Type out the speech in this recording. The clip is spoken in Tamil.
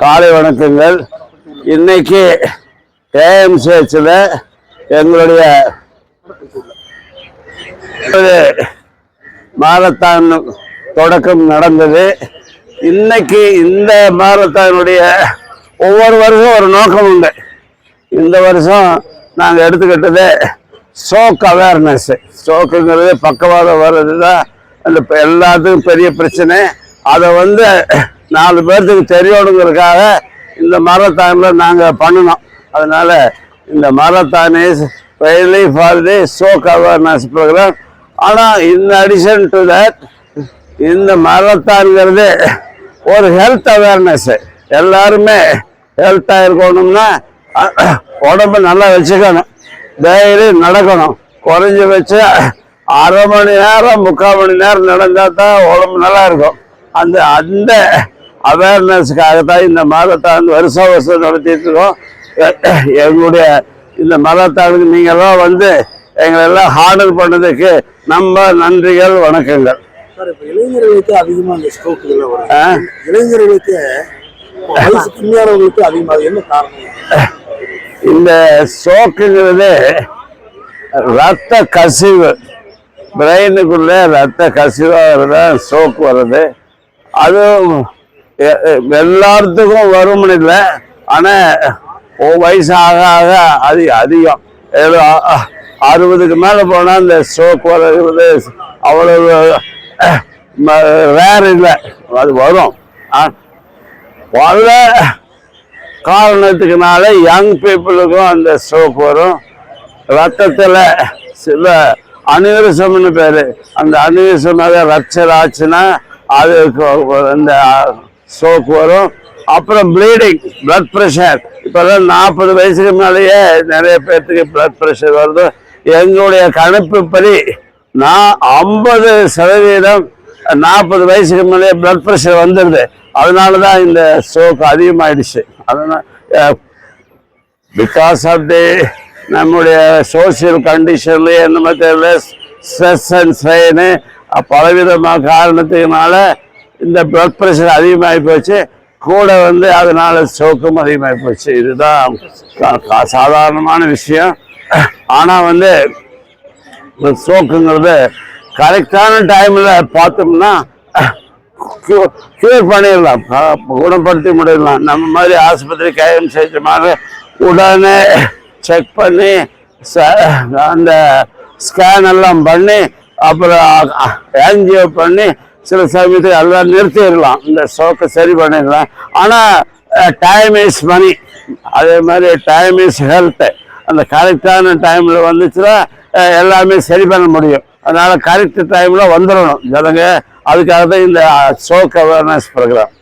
காலை வணக்கங்கள். இன்னைக்கு ஏஎம்சிஹெச்சில் எங்களுடைய ஒரு மாரத்தான் தொடக்கம் நடந்தது. இன்னைக்கு இந்த மாரத்தானுடைய ஒவ்வொரு வருஷம் ஒரு நோக்கம் உண்டு. இந்த வருஷம் நாங்கள் எடுத்துக்கிட்டது ஸ்ட்ரோக் அவேர்னஸ் ஸ்ட்ரோக்குங்கிறது பக்கவாதம் வர்றது தான் அந்த எல்லாத்துக்கும் பெரிய பிரச்சனை. அதை வந்து நாலு பேர்த்துக்கு தெரியணுங்கிறதுக்காக இந்த மாரத்தானில் நாங்கள் பண்ணினோம். அதனால் இந்த marathon is for the stroke awareness program ஆனால் இன் அடிஷன் டு தட் இந்த மரத்தான்ங்கிறது ஒரு ஹெல்த் அவேர்னஸ்ஸு எல்லாருமே ஹெல்த்தாக இருக்கணும்னா உடம்பு உடம்ப நல்லா வச்சுக்கணும். டெய்லி நடக்கணும். குறைஞ்சபட்சம் அரை மணி நேரம் முக்கால் மணி நேரம் நடந்தால் தான் உடம்பு நல்லா இருக்கும். அந்த அந்த அவேர்னஸ்க்காக தான் இந்த மாரத்தான் வருஷம் வருஷம் நடத்திட்டு இருக்கோம். எங்களுடைய இந்த மாரத்தானுக்கு நீங்கள்லாம் வந்து எங்களெல்லாம் ஹார்டர் பண்ணதுக்கு நம்ம நன்றிகள் வணக்கங்கள். இளைஞர்களுக்கு அதிகமா இந்த ஸ்ட்ரோக் இதெல்லாம் வருது. ஆ? இளைஞர்களுக்கு வயசு கம்மியானவங்களுக்கு அதிகமா அது என்ன காரணம்? இந்த ஸ்ட்ரோக்குங்கிறது ரத்த கசிவு பிரெயினுக்குள்ள ரத்த கசிவாக தான் ஸ்ட்ரோக் வருது. அது எ- எ- எல்லாத்துக்கும் வரும்னு இல்லை ஆனால் வயசு ஆக ஆக அது அதிகம். அறுபதுக்கு மேலே போனால் இந்த ஸ்ட்ரோக் வர்றது அவ்வளவு ரேர் இல்லை. அது வரும். ஆ- பல காரணத்துக்குனால யங் பீப்புளுக்கும் அந்த ஸ்ட்ரோக் வரும். ரத்தத்தில் சில அனிவரிசம்னு பேர். அந்த அனிவரிசமாக ரச்சர் ஆச்சுன்னா அதுக்கு அந்த ஸ்ட்ரோக் வரும். அப்புறம் ப்ளீடிங் பிளட் ப்ரெஷர் இப்போல்லாம் நாற்பது வயசுக்கு மேலேயே நிறைய பேர்த்துக்கு பிளட் ப்ரெஷர் வருது. எங்களுடைய கணிப்புப்படி நான் ஐம்பது சதவீதம் நாற்பது வயசுக்கு மேலேயே பிளட் ப்ரெஷர் வந்துடுது அதனால தான் இந்த ஸ்ட்ரோக் அதிகமாயிடுச்சு. அதனால் பிகாஸ் ஆஃப் தி நம்முடைய சோசியல் கண்டிஷன்லேயே இந்த மாதிரி ஸ்ட்ரெஸ் அண்ட் ஸ்ட்ரெயின் பலவிதமான காரணத்துக்குனால இந்த பிளட் ப்ரெஷர் அதிகமாகி போச்சு கூட வந்து அதனால ஸ்ட்ரோக்கும் அதிகமாகி போச்சு இதுதான் சாதாரணமான விஷயம். ஆனால் வந்து ஸ்ட்ரோக்குங்கிறது கரெக்டான டைமில் பார்த்தோம்னா க்யூர் பண்ணிடலாம். குணப்படுத்தி முடியலாம். நம்ம மாதிரி ஆஸ்பத்திரி கையம் மாதிரி உடனே செக் பண்ணி ச- அந்த ஸ்கேன் எல்லாம் பண்ணி அப்புறம் ஆன்ஜியோ பண்ணி சில சமயத்தில் எல்லாம் நிறுத்திடலாம். இந்த ஸ்ட்ரோக்கை சரி பண்ணிடலாம். ஆனால் டைம் இஸ் மணி அதே மாதிரி டைம் இஸ் ஹெல்த்து அந்த கரெக்டான டைமில் வந்துச்சுன்னா எல்லாமே சரி பண்ண முடியும். அதனால் கரெக்ட் டைமில் வந்துடணும். ஜனங்க அதுக்காக தான் இந்த ஸ்ட்ரோக் அவேர்னஸ் ப்ரோக்ராம்